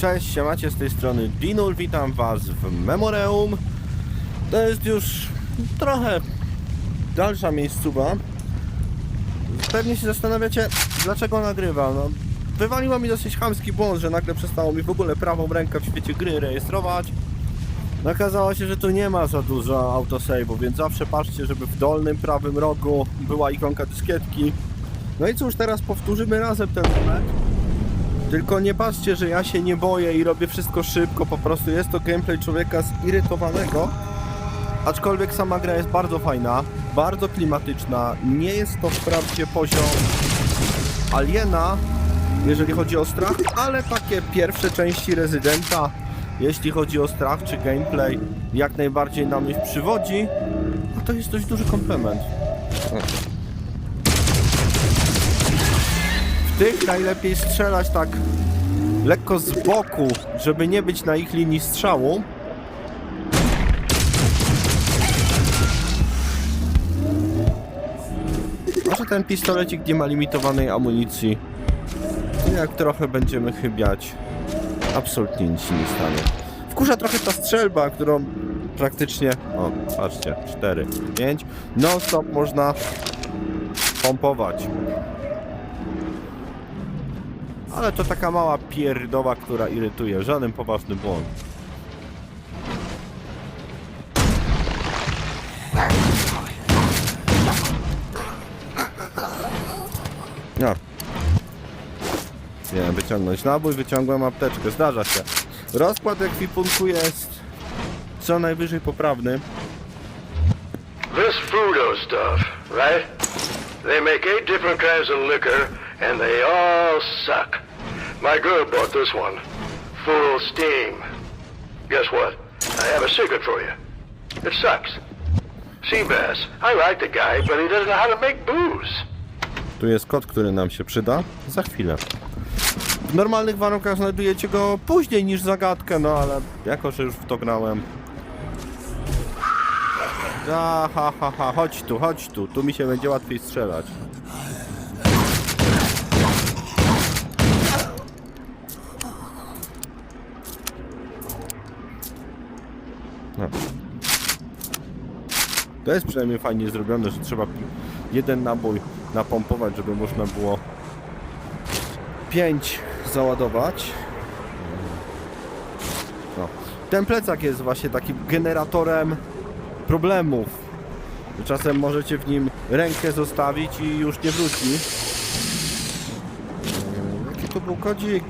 Cześć, siemacie z tej strony Dinul, witam was w Memoreum. To jest już trochę dalsza miejscowa. Pewnie się zastanawiacie, dlaczego nagrywam. No, mi dosyć chamski błąd, że nagle przestało mi w ogóle prawą rękę w świecie gry rejestrować. Okazało się, że tu nie ma za dużo autosave'u, więc zawsze patrzcie, żeby w dolnym prawym rogu była ikonka dyskietki. No i cóż, teraz powtórzymy razem ten moment. Tylko nie patrzcie, że ja się nie boję i robię wszystko szybko, po prostu jest to gameplay człowieka zirytowanego. Aczkolwiek sama gra jest bardzo fajna, bardzo klimatyczna. Nie jest to wprawdzie poziom Aliena, jeżeli chodzi o strach, ale takie pierwsze części Rezydenta, jeśli chodzi o strach czy gameplay, jak najbardziej na myśl przywodzi. A to jest dość duży komplement. W tych najlepiej strzelać tak lekko z boku, żeby nie być na ich linii strzału. Może ten pistolecik nie ma limitowanej amunicji. To jak trochę będziemy chybiać, absolutnie nic się nie stanie. Wkurza trochę ta strzelba, którą praktycznie... O, patrzcie, 4, 5. Non stop można pompować. Ale to taka mała pierdoła, która irytuje. Żaden poważny błąd. No. Miałem wyciągnąć nabój, wyciągłem apteczkę. Zdarza się. Rozkład ekwipunku jest co najwyżej poprawny. This Fudo stuff, right? They make eight different kinds of liquor, and they all suck. My girl bought this one. Full steam. Guess what? I have a secret for you. It sucks. Seabass, I like the guy, but he doesn't know how to make booze. Tu jest kod, który nam się przyda. Za chwilę. W normalnych warunkach znajdujecie go później niż zagadkę, no ale jako, że już w to grałem. Ha, ha, ha, ha, chodź tu, chodź tu, tu mi się będzie łatwiej strzelać. To jest przynajmniej fajnie zrobione, że trzeba jeden nabój napompować, żeby można było 5 załadować. No. Ten plecak jest właśnie takim generatorem problemów. Czasem możecie w nim rękę zostawić i już nie wróci. Jaki to był kodzik?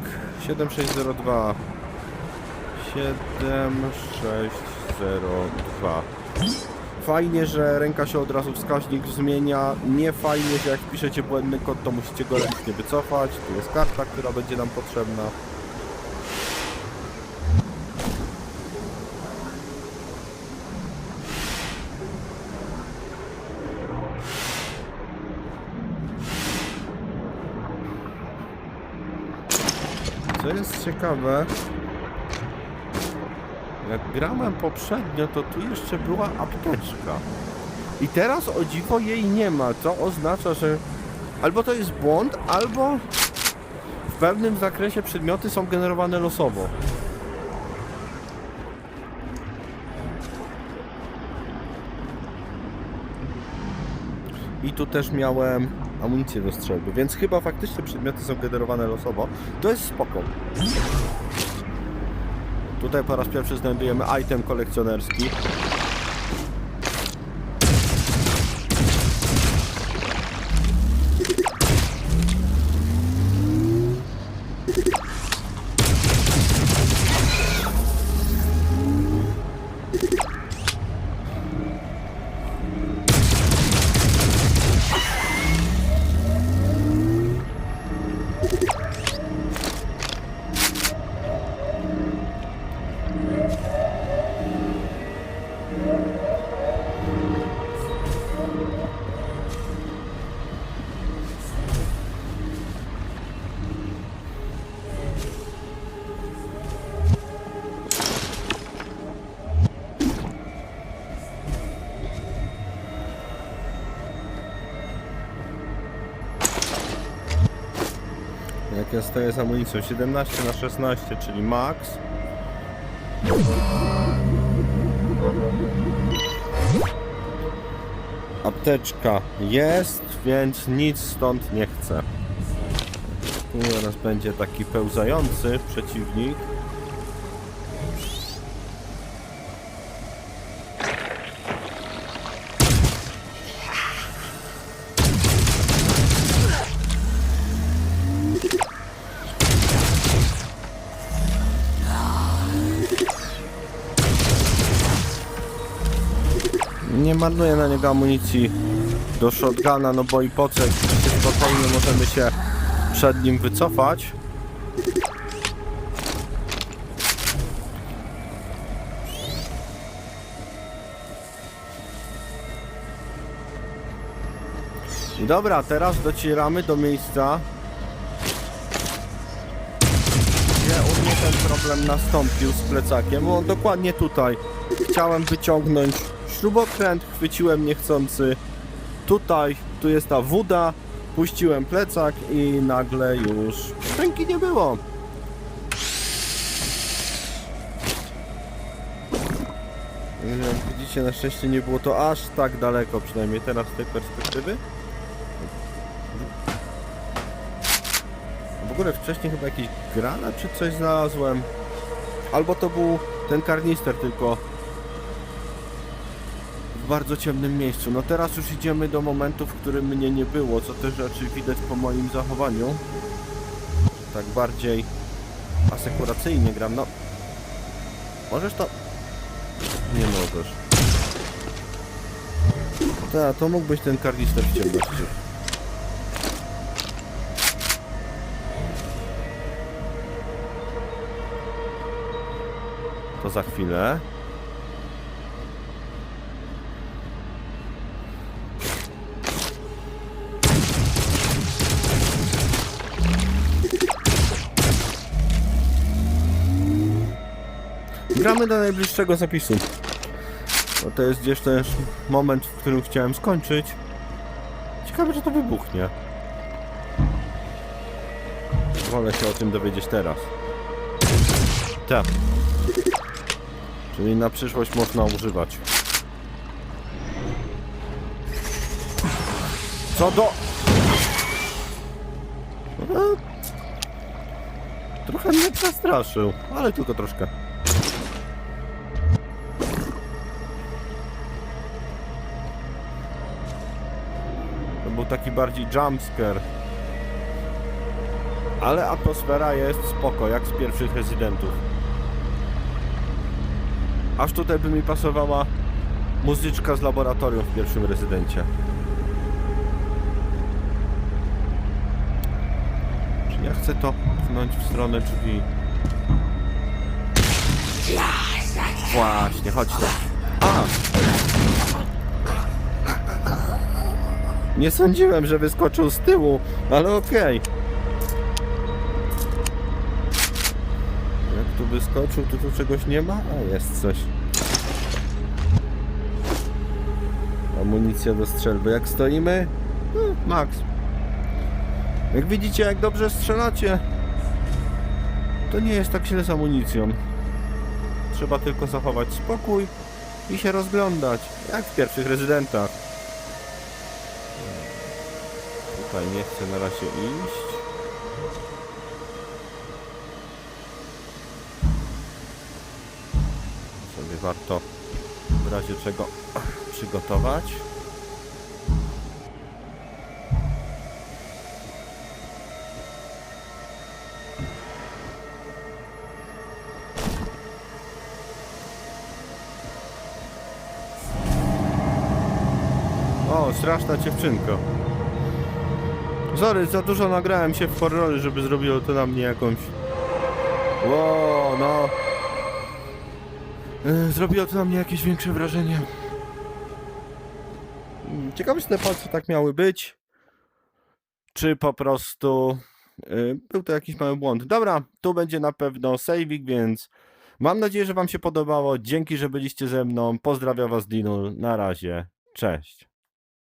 7602 7602 Fajnie, że ręka się od razu wskaźnik zmienia. Nie fajnie, że jak piszecie błędny kod, to musicie go ręcznie wycofać. Tu jest karta, która będzie nam potrzebna. Co jest ciekawe, jak grałem poprzednio, to tu jeszcze była apteczka. I teraz o dziwo jej nie ma, co oznacza, że albo to jest błąd, albo w pewnym zakresie przedmioty są generowane losowo. I tu też miałem amunicję do strzelby, więc chyba faktycznie przedmioty są generowane losowo. To jest spoko. Tutaj po raz pierwszy znajdujemy item kolekcjonerski. Ile stoję z amunicją? 17 na 16, czyli max. Apteczka jest, więc nic stąd nie chcę. Tu teraz będzie taki pełzający przeciwnik. Nie marnuję na niego amunicji do shotguna, no bo i po co, spokojnie możemy się przed nim wycofać. Dobra, teraz docieramy do miejsca, gdzie u mnie ten problem nastąpił z plecakiem. O, dokładnie tutaj. Chciałem wyciągnąć śrubokręt, chwyciłem niechcący tutaj, tu jest ta woda, puściłem plecak i nagle już ręki nie było. Widzicie, na szczęście nie było to aż tak daleko, przynajmniej teraz z tej perspektywy. W ogóle wcześniej chyba jakiś granat czy coś znalazłem. Albo to był ten karnister tylko bardzo ciemnym miejscu. No teraz już idziemy do momentu, w którym mnie nie było, co też raczej widać po moim zachowaniu. Tak bardziej asekuracyjnie gram. No, możesz to... Nie możesz. Tak, to mógł być ten karnister w ciemności. To za chwilę. Gramy do najbliższego zapisu. Bo to jest gdzieś też moment, w którym chciałem skończyć. Ciekawe, że to wybuchnie. Wolę się o tym dowiedzieć teraz. Tak. Czyli na przyszłość można używać. Co do... E, Trochę mnie przestraszył, ale tylko troszkę. Taki bardziej jumpscare. Ale atmosfera jest spoko, jak z pierwszych rezydentów. Aż tutaj by mi pasowała muzyczka z laboratorium w pierwszym rezydencie. Czy ja chcę to pchnąć w stronę drzwi? Właśnie, chodź tu. A! Nie sądziłem, że wyskoczył z tyłu, ale okej. Jak tu wyskoczył, to tu czegoś nie ma? A, jest coś. Amunicja do strzelby. Jak stoimy? No, max. Jak widzicie, jak dobrze strzelacie, to nie jest tak źle z amunicją. Trzeba tylko zachować spokój i się rozglądać, jak w pierwszych rezydentach. Tutaj nie chcę na razie iść. Sobie warto w razie czego przygotować. O, straszna dziewczynka. Sorry, za dużo nagrałem się w horrory, żeby zrobiło to na mnie jakąś... Ło, no... Yy, Zrobiło to na mnie jakieś większe wrażenie. Mm, Ciekawe, czy te palce tak miały być. Czy po prostu... yy, Był to jakiś mały błąd. Dobra, tu będzie na pewno saving, więc... Mam nadzieję, że wam się podobało. Dzięki, że byliście ze mną. Pozdrawiam was, Dinul. Na razie. Cześć.